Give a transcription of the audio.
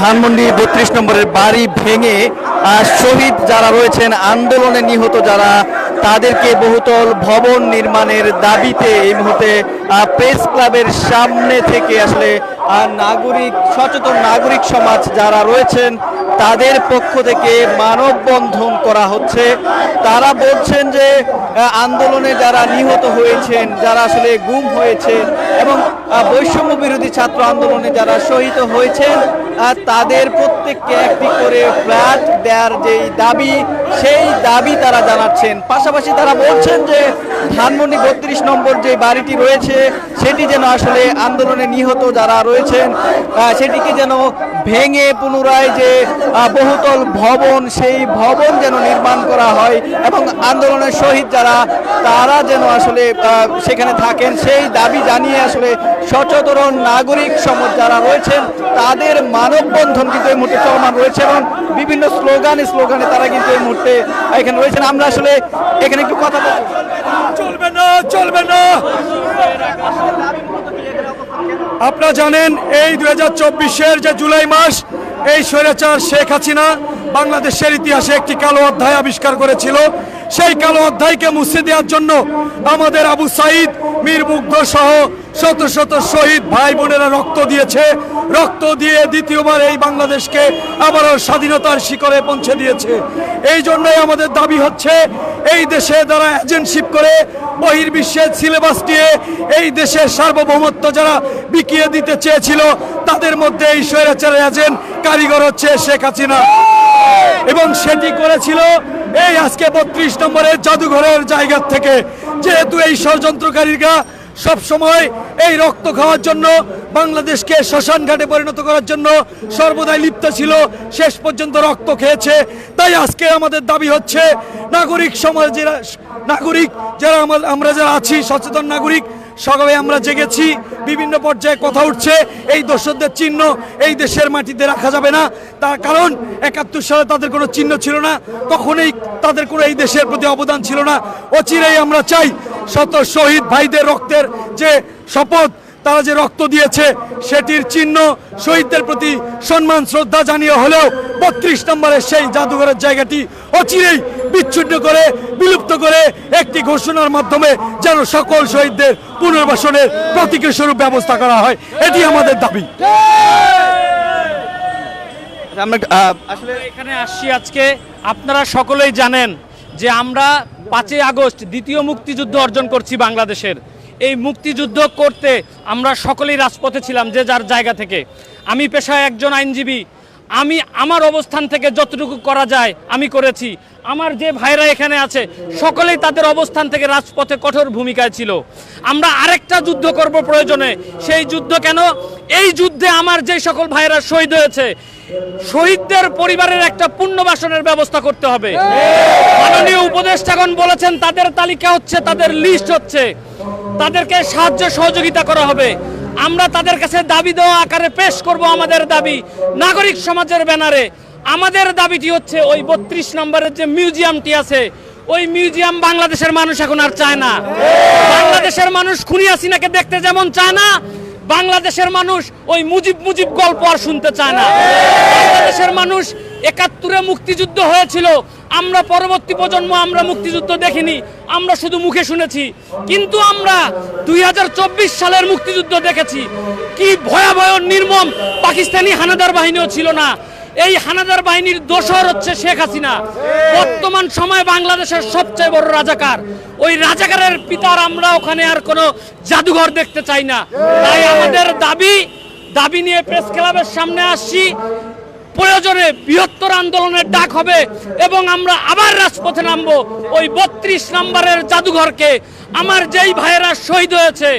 ধানমন্ডি বত্রিশ নম্বরের বাড়ি ভেঙে শহীদ যারা রয়েছেন, আন্দোলনে নিহত যারা, তাদেরকে বহুতল ভবন নির্মাণের দাবিতে এই মুহূর্তে প্রেস ক্লাবের সামনে থেকে আসলে নাগরিক, সচেতন নাগরিক সমাজ যারা রয়েছেন, তাদের পক্ষ থেকে মানববন্ধন করা হচ্ছে। তারা বলছেন যে আন্দোলনে যারা নিহত হয়েছেন, যারা আসলে গুম হয়েছে এবং বৈষম্য বিরোধী ছাত্র আন্দোলনে যারা শহীদ হয়েছেন তাদের প্রত্যেককে একটি করে ফ্ল্যাট দেওয়ার যেই দাবি, সেই দাবি তারা জানাচ্ছেন। পাশাপাশি তারা বলছেন যে, ধানমন্ডি বত্রিশ নম্বর যে বাড়িটি রয়েছে, সেটি যেন আসলে আন্দোলনে নিহত যারা আহ, সেটিকে যেন ভেঙে পুনরায় যে বহুতল ভবন সেই ভবন যেন নির্মাণ করা হয় এবং আন্দোলনের শহীদ যারা তারা যেন আসলে সেখানে থাকেন সেই দাবি জানিয়ে আসলে সচেতন নাগরিক সমাজ যারা রয়েছেন তাদের মানববন্ধন কিন্তু এই মুহূর্তে চলমান রয়েছে এবং বিভিন্ন স্লোগানে স্লোগানে তারা কিন্তু এই মুহূর্তে এখানে রয়েছেন। আমরা আসলে এখানে একটু কথা চলবে না চলবে না। আপনারা জানেন, এই দু হাজার চব্বিশের যে জুলাই মাস, এই স্বৈরাচার শেখ হাসিনা বাংলাদেশের ইতিহাসে একটি কালো অধ্যায় আবিষ্কার করেছিল। সেই কালো অধ্যায়কে মুছে দেওয়ার জন্য আমাদের আবু সাইদ মীর মুগ্ধ সহ শত শত শহীদ ভাই বোনেরা রক্ত দিয়েছে। রক্ত দিয়ে দ্বিতীয়বার এই বাংলাদেশকে আবারও স্বাধীনতার শিখরে পৌঁছে দিয়েছে। এই জন্যই আমাদের দাবি হচ্ছে, এই দেশে যারা এজেন্টশিপ করে, বহির্বিশ্বের সিলেবাস নিয়ে এই দেশের সার্বভৌমত্ব যারা বিকিয়ে দিতে চেয়েছিল, তাদের মধ্যে এই স্বৈরাচারের এজেন্ট কারিগর হচ্ছে শেখ হাসিনা। এবং সেটি করেছিল এই আজকে বত্রিশ নম্বরের জাদুঘরের জায়গা থেকে, যেহেতু এই ষড়যন্ত্রকারীরা সব সময় এই রক্ত খাওয়ার জন্য বাংলাদেশকে শ্মশান ঘাটে পরিণত করার জন্য সর্বদাই লিপ্ত ছিল, শেষ পর্যন্ত রক্ত খেয়েছে। তাই আজকে আমাদের দাবি হচ্ছে, নাগরিক সমাজের, নাগরিক যারা আমরা যারা আছি, সচেতন নাগরিক সবাই আমরা জেগেছি, বিভিন্ন পর্যায়ে কথা উঠছে, এই দোষদের চিহ্ন এই দেশের মাটিতে রাখা যাবে না। তার কারণ, একাত্তর সালে তাদের কোনো চিহ্ন ছিল না, কখনোই তাদের কোনো এই দেশের প্রতি অবদান ছিল না। অচিরেই আমরা চাই শত শহীদ ভাইদের রক্তের যে শপথ, তারা যে রক্ত দিয়েছে, সেটির চিহ্ন শহীদদের প্রতি সম্মান, শ্রদ্ধা জানিয়ে হলেও বত্রিশ নম্বরের সেই জাদুঘরের জায়গাটি অচিরেই বিচ্ছিন্ন করে বিলুপ্ত করে একটি ঘোষণার মাধ্যমে যেন সকল শহীদদের পুনর্বাসনের প্রতীকী স্বরূপ ব্যবস্থা করা হয়। এটি আমাদের দাবি। আমরা আসলে এখানে আসছি আজকে। আপনারা সকলেই জানেন যে আমরা পাঁচই আগস্ট দ্বিতীয় মুক্তিযুদ্ধ অর্জন করছি বাংলাদেশের। এই মুক্তিযুদ্ধ করতে আমরা সকলেই রাজপথে ছিলাম যে যার জায়গা থেকে। আমি পেশায় একজন আইনজীবী আমি আমার অবস্থান থেকে যতটুকু করা যায় আমি করেছি। আমার যে ভাইরা এখানে আছে, সকলেই তাদের অবস্থান থেকে রাজপথে কঠোর ভূমিকায় ছিল। আমরা আরেকটা যুদ্ধ করব প্রয়োজনে। সেই যুদ্ধ কেন? এই যুদ্ধে আমার যে সকল ভাইরা শহীদ হয়েছে, শহীদদের পরিবারের একটা পুণ্যবাসনের ব্যবস্থা করতে হবে। মাননীয় উপদেষ্টাগণ বলেছেন, তাদের তালিকা হচ্ছে, তাদের লিস্ট হচ্ছে। তাদেরকে সাহায্য সহযোগিতা করা হবে। আমরা তাদের কাছে দাবি দেওয়া আকারে পেশ করব আমাদের দাবি। নাগরিক সমাজের ব্যানারে। আমাদের দাবিটি হচ্ছে ওই বত্রিশ নম্বরের যে মিউজিয়ামটি আছে, ওই মিউজিয়াম বাংলাদেশের মানুষ এখন আর চায় না। বাংলাদেশের মানুষ খুনি হাসিনাকে দেখতে যেমন চায় না, বাংলাদেশের মানুষ ওই মুজিব মুজিব গল্প আর শুনতে চায় না। বাংলাদেশের মানুষ একাত্তরে মুক্তিযুদ্ধ হয়েছিল আমরা পরবর্তী প্রজন্ম, আমরা মুক্তিযুদ্ধ দেখিনি, আমরা শুধু মুখে শুনেছি। কিন্তু আমরা দুই হাজার চব্বিশ সালের মুক্তিযুদ্ধ দেখেছি। কি ভয়াবহ নির্মম পাকিস্তানি হানাদার বাহিনীও ছিল না। এই হানাদার বাহিনীর দোষর হচ্ছে শেখ হাসিনা। বর্তমান সময়ে বাংলাদেশের সবচেয়ে বড় রাজাকার। ওই রাজাকারের পিতার আমরা ওখানে আর কোনো জাদুঘর দেখতে চাই না। তাই আমাদের দাবি দাবি নিয়ে প্রেস ক্লাবের সামনে আসছি। প্রয়োজনে বৃহত্তর আন্দোলনের ডাক হবে এবং আমরা আবার রাজপথে নামবো। ওই বত্রিশ নম্বরের জাদুঘরকে আমার যেই ভাইয়েরা শহীদ হয়েছে